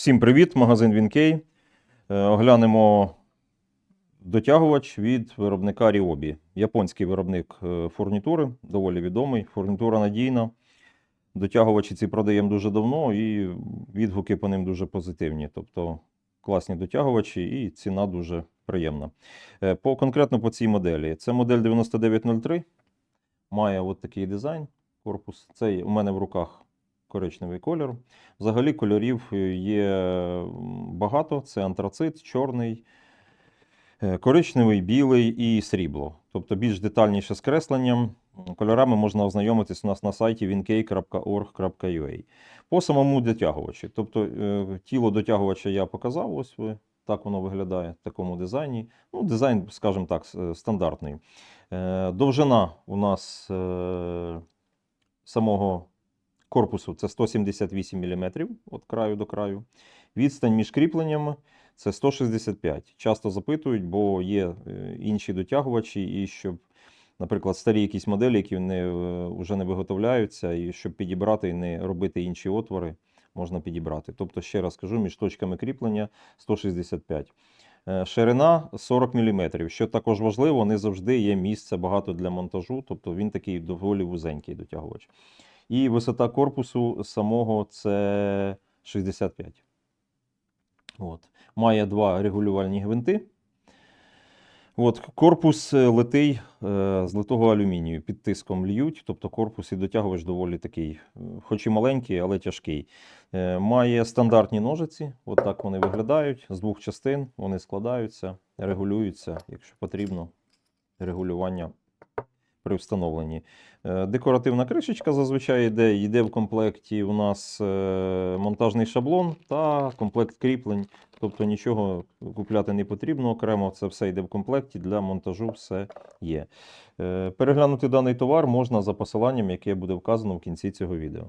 Всім привіт, магазин Вінкей. Е, Оглянемо дотягувач від виробника Ryobi. Японський виробник е, фурнітури, доволі відомий. Фурнітура надійна. Дотягувачі ці продаємо дуже давно і відгуки по ним дуже позитивні. Тобто класні дотягувачі і ціна дуже приємна. Е, По, конкретно по цій моделі. Це модель 9903. Має от такий дизайн. Корпус. Цей у мене в руках коричневий кольор. Взагалі кольорів е, є багато: це антрацит, чорний, е, коричневий, білий і срібло. Тобто більш детальніше з кресленням. Кольорами можна ознайомитись у нас на сайті winkey.org.ua. По самому дотягувачі. Тобто е, тіло дотягувача я показав, ось ви. Так воно виглядає в такому дизайні. Ну, дизайн, скажімо так, е, стандартний. Е, Довжина у нас е, самого корпусу це 178 мм від краю до краю. Відстань між кріпленнями це 165. Часто запитують, бо є е, інші дотягувачі, і щоб, наприклад, старі якісь моделі, які не, е, вже не виготовляються, і щоб підібрати і не робити інші отвори, можна підібрати. Тобто, ще раз кажу, між точками кріплення 165. Е, Ширина 40 мм. Що також важливо, не завжди є місце багато для монтажу, тобто він такий доволі вузенький дотягувач. І висота корпусу самого це 65. От. Має два регулювальні гвинти. От. Корпус е, литий е, з литого алюмінію. Під тиском льють, тобто корпус і дотягувач доволі такий, е, хоч і маленький, але тяжкий. Має стандартні ножиці. От так вони виглядають з двох частин. Вони складаються, регулюються, якщо потрібно, регулювання при встановленні. Е, Декоративна кришечка зазвичай йде. Йде в комплекті у нас е, монтажний шаблон та комплект кріплень. Тобто нічого купляти не потрібно окремо. Це все йде в комплекті для монтажу, все є. Е, Переглянути даний товар можна за посиланням, яке буде вказано в кінці цього відео.